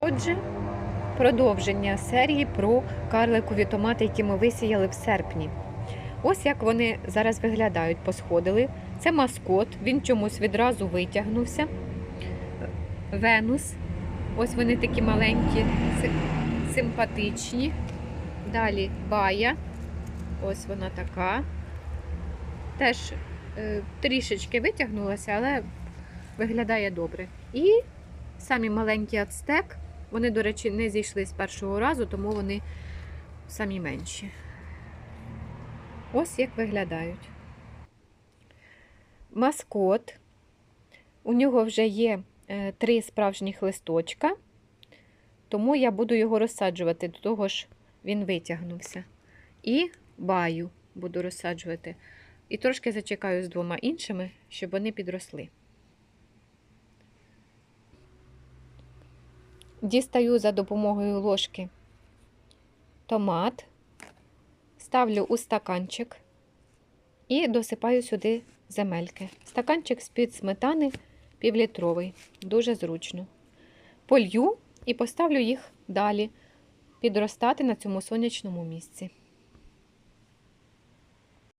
Отже, продовження серії про карликові томати, які ми висіяли в серпні. Ось як вони зараз виглядають, посходили. Це маскот, він чомусь відразу витягнувся. Венус. Ось вони такі маленькі, симпатичні. Далі бая. Ось вона така. Теж е, трішечки витягнулася, але виглядає добре. І самі маленькі ацтек. Вони, до речі, не зійшли з першого разу, тому вони самі менші. Ось як виглядають. Маскот. У нього вже є е, три справжніх листочка, тому я буду його розсаджувати, до того ж він витягнувся. І баю буду розсаджувати. І трошки зачекаю з двома іншими, щоб вони підросли. Дістаю за допомогою ложки томат, ставлю у стаканчик і досипаю сюди земельки. Стаканчик з-під сметани півлітровий, дуже зручно. Полью і поставлю їх далі підростати на цьому сонячному місці.